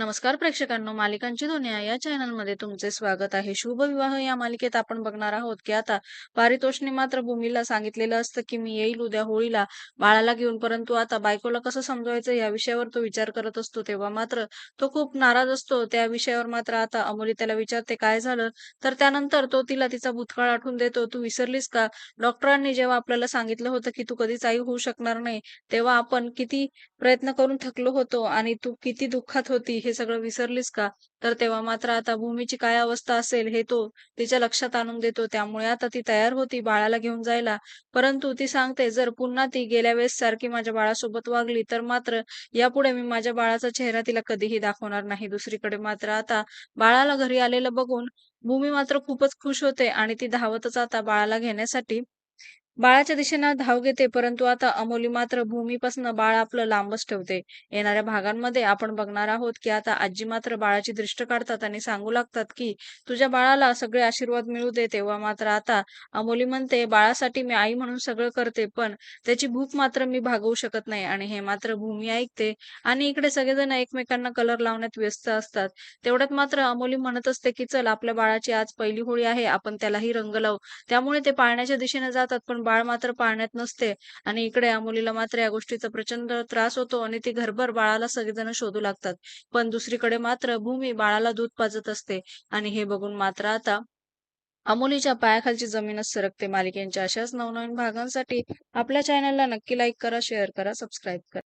नमस्कार प्रेक्षकांनो मालिकांची दुनिया या चॅनलमध्ये तुमचे स्वागत आहे. शुभ विवाह या मालिकेत आपण बघणार आहोत की आता पारितोषने मात्र भूमीला सांगितलेलं असतं की मी येईल उद्या होळीला बाळाला घेऊन. परंतु आता बायकोला कसं समजवायचं या विषयावर तो विचार करत असतो तेव्हा मात्र तो खूप नाराज असतो. त्या विषयावर मात्र आता अमोली त्याला विचारते काय झालं? तर त्यानंतर तो तिला तिचा भूतकाळ आठवून देतो तू विसरलीस का? डॉक्टरांनी जेव्हा आपल्याला सांगितलं होतं की तू कधीच आई होऊ शकणार नाही तेव्हा आपण किती प्रयत्न करून थकलो होतो आणि तू किती दुःखात होती हे सगळं विसरलीस का? तर तेव्हा मात्र आता भूमीची काय अवस्था असेल हे तो तिच्या लक्षात आणून देतो. त्यामुळे आता ती तयार होती बाळाला घेऊन जायला. परंतु ती सांगते जर पुन्हा ती गेल्या वेळेस सारखी माझ्या बाळासोबत वागली तर मात्र यापुढे मी माझ्या बाळाचा चेहरा तिला कधीही दाखवणार नाही. दुसरीकडे मात्र आता बाळाला घरी आलेलं बघून भूमी मात्र खूपच खुश होते आणि ती धावतच आता बाळाला घेण्यासाठी बाळाच्या दिशेनं धाव घेते परंतु आता अमोली मात्र भूमीपासून बाळ आपलं लांबच ठेवते. येणाऱ्या भागांमध्ये आपण बघणार आहोत की आता आजी मात्र बाळाची दृष्ट काढतात आणि सांगू लागतात की तुझ्या बाळाला सगळे आशीर्वाद मिळू दे तेव्हा मात्र आता अमोली म्हणते बाळासाठी मी आई म्हणून सगळं करते पण त्याची भूक मात्र मी भागवू शकत नाही आणि हे मात्र भूमी ऐकते आणि इकडे सगळेजण एकमेकांना कलर लावण्यात व्यस्त असतात. तेवढ्यात मात्र अमोली म्हणत असते की चल आपल्या बाळाची आज पहिली होळी आहे आपण त्यालाही रंग लावू. त्यामुळे ते पाळण्याच्या दिशेने जातात पण बाळ मात्र पाळण्यात नसते आणि इकडे अमोलीला मात्र या गोष्टीचा प्रचंड त्रास होतो आणि ती घरभर बाळाला सगळेजण शोधू लागतात. पण दुसरीकडे मात्र भूमी बाळाला दूध पाजत असते आणि हे बघून मात्र आता अमोलीच्या पायाखालची जमीनच सरकते. मालिकेंच्या अशाच नवनवीन भागांसाठी आपल्या चॅनलला नक्की लाईक करा शेअर करा सबस्क्राईब करा.